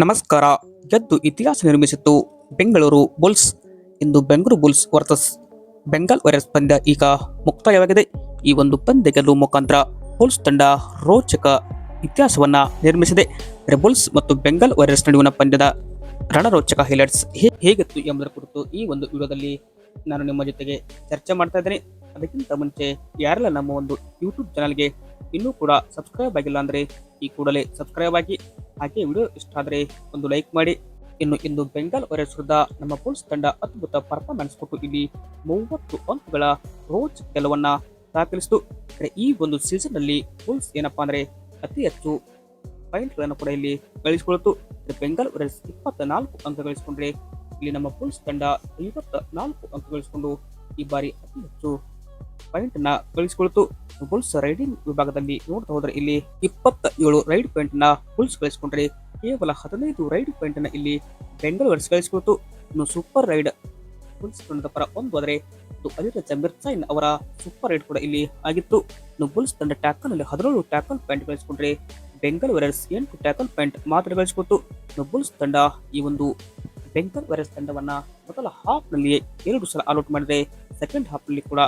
ನಮಸ್ಕಾರ. ಗೆದ್ದು ಇತಿಹಾಸ ನಿರ್ಮಿಸಿತ್ತು ಬೆಂಗಳೂರು ಬುಲ್ಸ್. ಇಂದು Bengaluru Bulls versus Bengal Warriors ಪಂದ್ಯ ಈಗ ಮುಕ್ತಾಯವಾಗಿದೆ. ಈ ಒಂದು ಪಂದ್ಯ ಗೆಲ್ಲುವ ಮುಖಾಂತರ ಬುಲ್ಸ್ ತಂಡ ರೋಚಕ ಇತಿಹಾಸವನ್ನ ನಿರ್ಮಿಸಿದೆ. ರೆಬುಲ್ಸ್ ಬುಲ್ಸ್ ಮತ್ತು ಬೆಂಗಾಲ್ ವೈರಸ್ ನಡುವಿನ ಪಂದ್ಯದ ರಣರೋಚಕ ಹೈಲೈಟ್ಸ್ ಹೇಗಿತ್ತು ಎಂಬುದರ ಕುರಿತು ಈ ಒಂದು ವಿಡಿಯೋದಲ್ಲಿ ನಾನು ನಿಮ್ಮ ಜೊತೆಗೆ ಚರ್ಚೆ ಮಾಡ್ತಾ ಇದ್ದೇನೆ. ಅದಕ್ಕಿಂತ ಮುಂಚೆ ಯಾರೆಲ್ಲ ನಮ್ಮ ಒಂದು ಯೂಟ್ಯೂಬ್ ಚಾನಲ್ಗೆ ಇನ್ನೂ ಕೂಡ ಸಬ್ಸ್ಕ್ರೈಬ್ ಆಗಿಲ್ಲ ಅಂದರೆ ಈ ಕೂಡಲೇ ಸಬ್ಸ್ಕ್ರೈಬ್ ಆಗಿ ಹಾಗೆ ವಿಡಿಯೋ ಇಷ್ಟ ಆದರೆ ಒಂದು ಲೈಕ್ ಮಾಡಿ. ಇನ್ನು ಇಂದು ಬೆಂಗಾಲ್ ವಾರಿಯರ್ಸ್ ನಮ್ಮ ಪುಲ್ಸ್ ತಂಡ ಅದ್ಭುತ ಪರ್ಫಾರ್ಮೆನ್ಸ್ ಕೊಟ್ಟು ಇಲ್ಲಿ ಮೂವತ್ತು ಅಂಕಗಳ ರೋಚ್ ಗೆಲುವನ್ನ ದಾಖಲಿಸಿತು. ಈ ಒಂದು ಸೀಸನ್ನಲ್ಲಿ ಪುಲ್ಸ್ ಏನಪ್ಪಾ ಅಂದ್ರೆ ಅತಿ ಹೆಚ್ಚು ಪಾಯಿಂಟ್ಗಳನ್ನು ಕೂಡ ಇಲ್ಲಿ ಗಳಿಸಿಕೊಳ್ಳುತ್ತು ಬೆಂಗಾಲ್ ವಾರಿಯರ್ಸ್ ಇಪ್ಪತ್ತ ನಾಲ್ಕು ಅಂಕ ಗಳಿಸಿಕೊಂಡ್ರೆ ಇಲ್ಲಿ ನಮ್ಮ ಪುಲ್ಸ್ ತಂಡ ಐವತ್ತ ನಾಲ್ಕು ಅಂಕ ಗಳಿಸಿಕೊಂಡು ಈ ಬಾರಿ ಅತಿ ಹೆಚ್ಚು ಪಾಯಿಂಟ್ನ ಗಳಿಸಿಕೊಳ್ತು ಬುಲ್ಸ್ ರೈಡಿಂಗ್ ವಿಭಾಗದಲ್ಲಿ ನೋಡ್ತಾ ಹೋದ್ರೆ ಇಲ್ಲಿ ಇಪ್ಪತ್ತ ಏಳು ರೈಡ್ ಪಾಯಿಂಟ್ನ ಬುಲ್ಸ್ ಗಳಿಸಿಕೊಂಡ್ರೆ ಕೇವಲ ಹದಿನೈದು ರೈಡ್ ಪಾಯಿಂಟ್ನ ಇಲ್ಲಿ ಬೆಂಗಳೂರು ಗಳಿಸಿಕೊಳ್ತು ಇನ್ನು ಸೂಪರ್ ರೈಡ್ ಬುಲ್ಸ್ ತಂಡದ ಪರ ಒಂದು ಆದರೆ ಅಲಿರಜ ಸೈನ್ ಅವರ ಸೂಪರ್ ರೈಡ್ ಕೂಡ ಇಲ್ಲಿ ಆಗಿತ್ತು. ಇನ್ನು ಬುಲ್ಸ್ ತಂಡ ಟ್ಯಾಕಲ್ನಲ್ಲಿ ಹದಿನೇಳು ಟ್ಯಾಕಲ್ ಪಾಯಿಂಟ್ ಗಳಿಸಿಕೊಂಡ್ರೆ ಬೆಂಗಲ್ ವೈರಸ್ ಎಂಟು ಟ್ಯಾಕಲ್ ಪಾಯಿಂಟ್ ಮಾತ್ರ ಗಳಿಸಿಕೊಟ್ಟು ಇನ್ನು ಬುಲ್ಸ್ ತಂಡ ಈ ಒಂದು ಬೆಂಗಲ್ ವೈರಸ್ ತಂಡವನ್ನ ಮೊದಲ ಹಾಫ್ ನಲ್ಲಿಯೇ ಎರಡು ಸಲ ಆಲ್ಔಟ್ ಮಾಡಿದ್ರೆ ಸೆಕೆಂಡ್ ಹಾಫ್ನಲ್ಲಿ ಕೂಡ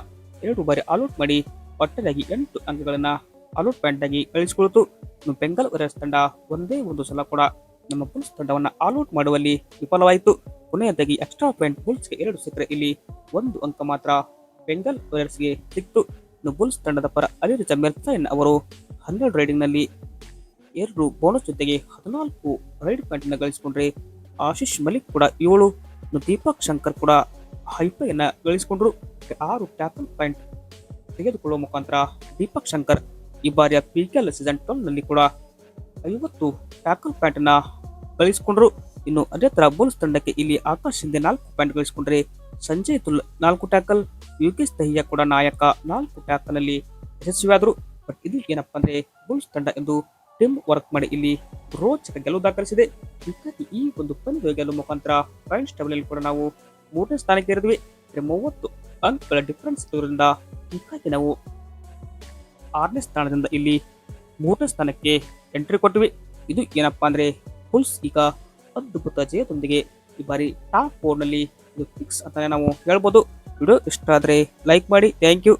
ಎರಡು ಬಾರಿ ಆಲ್ಔಟ್ ಮಾಡಿ ಒಟ್ಟಾರೆಯಾಗಿ ಎಂಟು ಅಂಕಗಳನ್ನು ಆಲ್ಔಟ್ ಪಾಯಿಂಟ್ ಆಗಿ ಗಳಿಸಿಕೊಳ್ತು ಇನ್ನು ಬೆಂಗಾಲ್ ವಾರಿಯರ್ಸ್ ತಂಡ ಒಂದೇ ಒಂದು ಸಲ ಕೂಡ ನಮ್ಮ ಬುಲ್ಸ್ ತಂಡವನ್ನು ಆಲೌಟ್ ಮಾಡುವಲ್ಲಿ ವಿಫಲವಾಯಿತು. ಕೊನೆಯದಾಗಿ ಎಕ್ಸ್ಟ್ರಾ ಪಾಯಿಂಟ್ ಬುಲ್ಸ್ಗೆ ಎರಡು ಸಿಕ್ಕರೆ ಇಲ್ಲಿ ಒಂದು ಅಂಕ ಮಾತ್ರ ಬೆಂಗಾಲ್ ವಾರಿಯರ್ಸ್ಗೆ ಸಿಕ್ತು. ಇನ್ನು ಬುಲ್ಸ್ ತಂಡದ ಪರ ಅಲಿರಜ ಮೆರ್ಸೈನ್ ಅವರು ಹನ್ನೆರಡು ರೈಡಿಂಗ್ನಲ್ಲಿ ಎರಡು ಬೋನಸ್ ಜೊತೆಗೆ ಹದಿನಾಲ್ಕು ರೈಡ್ ಪಾಯಿಂಟ್ನ ಗಳಿಸಿಕೊಂಡ್ರೆ ಆಶೀಶ್ ಮಲಿಕ್ ಕೂಡ ಏಳು. ದೀಪಕ್ ಶಂಕರ್ ಕೂಡ ಹೈಪೆಯನ್ನ ಗಳಿಸಿಕೊಂಡ್ರು ಆರು ಟ್ಯಾಕಲ್ ಪಾಯಿಂಟ್ ತೆಗೆದುಕೊಳ್ಳುವ ಮುಖಾಂತರ ದೀಪಕ್ ಶಂಕರ್ ಈ ಬಾರಿಯ ಪಿ ಕೆ ಎಲ್ ಸೀಸನ್ ಟ್ವೆಲ್ನಲ್ಲಿ ಕೂಡ ಐವತ್ತು ಟ್ಯಾಕಲ್ ಪ್ಯಾಂಟ್ನ ಗಳಿಸಿಕೊಂಡ್ರು. ಇನ್ನು ಅದೇ ತರ ಬೋಲ್ಸ್ ತಂಡಕ್ಕೆ ಇಲ್ಲಿ ಆಕಾಶ್ ಹಿಂದೆ ನಾಲ್ಕು ಪಾಯಿಂಟ್ ಗಳಿಸಿಕೊಂಡ್ರೆ ಸಂಜಯ್ ತುಲ್ ನಾಲ್ಕು ಟ್ಯಾಕಲ್ ಯುಕೇಶ್ ದಹಿಯಾ ಕೂಡ ನಾಯಕ ನಾಲ್ಕು ಟ್ಯಾಕಲ್ನಲ್ಲಿ ಯಶಸ್ವಿಯಾದರು. ಬಟ್ ಇದು ಏನಪ್ಪಾ ಅಂದ್ರೆ ಬುಲ್ಸ್ ತಂಡ ಎಂದು ಟೀಮ್ ವರ್ಕ್ ಮಾಡಿ ಇಲ್ಲಿ ರೋಚಕ ಗೆಲುವು ದಾಖಲಿಸಿದೆ. ಈ ಒಂದು ಪಂದ್ಯ ಗೆಲುವು ಮುಖಾಂತರ ಪಾಯಿಂಟ್ಸ್ ಟೇಬಲ್ ಕೂಡ ನಾವು ಮೂರನೇ ಸ್ಥಾನಕ್ಕೆ ಇರಿದ್ವಿ ಅಂದ್ರೆ ಮೂವತ್ತು ಅಂಕಗಳ ಡಿಫರೆನ್ಸ್ ಇರೋದ್ರಿಂದ ಹೀಗಾಗಿ ನಾವು ಆರನೇ ಸ್ಥಾನದಿಂದ ಇಲ್ಲಿ ಮೂರನೇ ಸ್ಥಾನಕ್ಕೆ ಎಂಟ್ರಿ ಕೊಟ್ಟಿವಿ. ಇದು ಏನಪ್ಪಾ ಅಂದರೆ ಫುಲ್ಸ್ ಈಗ ಅದ್ಭುತ ಜಯದೊಂದಿಗೆ ಈ ಬಾರಿ ಟಾಪ್ ಫೋರ್ನಲ್ಲಿ ಇದು ಫಿಕ್ಸ್ ಅಂತಲೇ ನಾವು ಹೇಳ್ಬೋದು. ವಿಡಿಯೋ ಇಷ್ಟ ಆದರೆ ಲೈಕ್ ಮಾಡಿ. Thank you